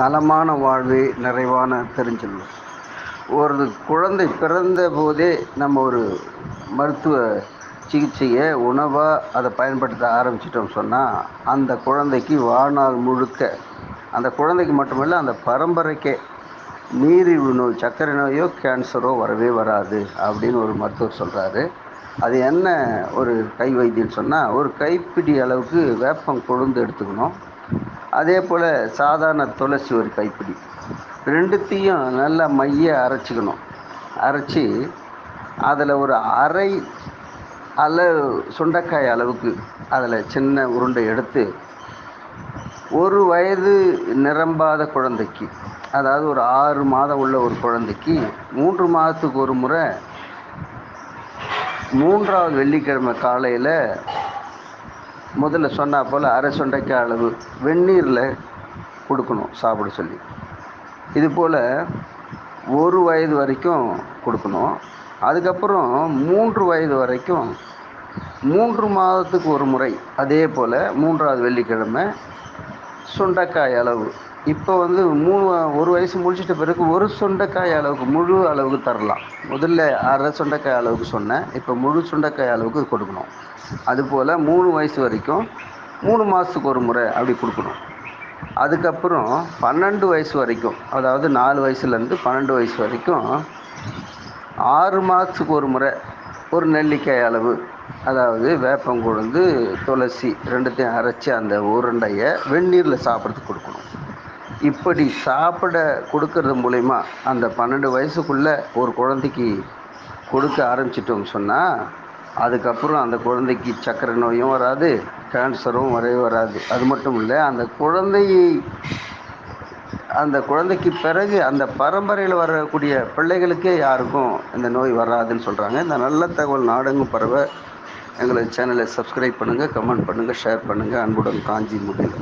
நலமான வாழ்வு நிறைவான பெருஞ்செல்வம் ஒரு குழந்தை பிறந்த போதே நம்ம ஒரு மருத்துவ சிகிச்சையை உணவாக அதை பயன்படுத்த ஆரம்பிச்சிட்டோம் சொன்னால் அந்த குழந்தைக்கு வாழ்நாள் முழுக்க அந்த குழந்தைக்கு மட்டுமில்லை அந்த பரம்பரைக்கே நீரிழிவு நோய் சர்க்கரை நோயோ கேன்சரோ வரவே வராது அப்படின்னு ஒரு மருத்துவர் சொல்கிறாரு அது என்ன ஒரு கை வைத்தியம்னு சொன்னால் ஒரு கைப்பிடி அளவுக்கு வேப்பம் கொழுந்து எடுத்துக்கணும். அதே போல் சாதாரண துளசி ஒரு கைப்பிடி. ரெண்டுத்தையும் நல்லா மைய அரைச்சிக்கணும். அரைச்சி அதில் ஒரு அரை அளவு சுண்டைக்காய் அளவுக்கு அதில் சின்ன உருண்டை எடுத்து ஒரு வயது நிரம்பாத குழந்தைக்கு அதாவது ஒரு ஆறு மாதம் உள்ள ஒரு குழந்தைக்கு மூன்று மாதத்துக்கு ஒரு முறை மூன்றாவது வெள்ளிக்கிழமை காலையில் முதல்ல சொன்னா போல் அரை சொண்டைக்காய் அளவு வெந்நீரில் கொடுக்கணும் சாப்பிட சொல்லி. இது போல் ஒரு வயது வரைக்கும் கொடுக்கணும். அதுக்கப்புறம் மூன்று வயது வரைக்கும் மூன்று மாதத்துக்கு ஒரு முறை அதே போல் மூன்றாவது வெள்ளிக்கிழமை சுண்டைக்காய் அளவு. இப்போ வந்து மூணு ஒரு வயசு முடிச்சிட்ட பிறகு ஒரு சுண்டைக்காய் அளவுக்கு முழு அளவுக்கு தரலாம். முதல்ல அரை சுண்டைக்காய் அளவுக்கு சொன்னேன். இப்போ முழு சுண்டைக்காய் அளவுக்கு கொடுக்கணும். அதுபோல் மூணு வயசு வரைக்கும் மூணு மாதத்துக்கு ஒரு முறை அப்படி கொடுக்கணும். அதுக்கப்புறம் பன்னெண்டு வயசு வரைக்கும் அதாவது நாலு வயசுலேருந்து பன்னெண்டு வயசு வரைக்கும் ஆறு மாதத்துக்கு ஒரு முறை ஒரு நெல்லிக்காய் அளவு அதாவது வேப்பங்குழுந்து துளசி ரெண்டுத்தையும் அரைச்சி அந்த உருண்டையை வெந்நீரில் சாப்பிட்றதுக்கு கொடுக்கணும். இப்படி சாப்பிட கொடுக்கறது மூலயமா அந்த பன்னெண்டு வயசுக்குள்ளே ஒரு குழந்தைக்கு கொடுக்க ஆரம்பிச்சிட்டோம் சொன்னால் அதுக்கப்புறம் அந்த குழந்தைக்கு சர்க்கரை நோயும் வராது கேன்சரும் வரவே வராது. அது மட்டும் இல்லை அந்த குழந்தையை அந்த குழந்தைக்கு பிறகு அந்த பரம்பரையில் வரக்கூடிய பிள்ளைகளுக்கே யாருக்கும் இந்த நோய் வராதுன்னு சொல்கிறாங்க இந்த நல்ல தகவல் நாடெங்கும் பரவ எங்களது சேனலை சப்ஸ்கிரைப் பண்ணுங்கள் கமெண்ட் பண்ணுங்கள் ஷேர் பண்ணுங்கள் அன்புடன் காஞ்சி முடியும்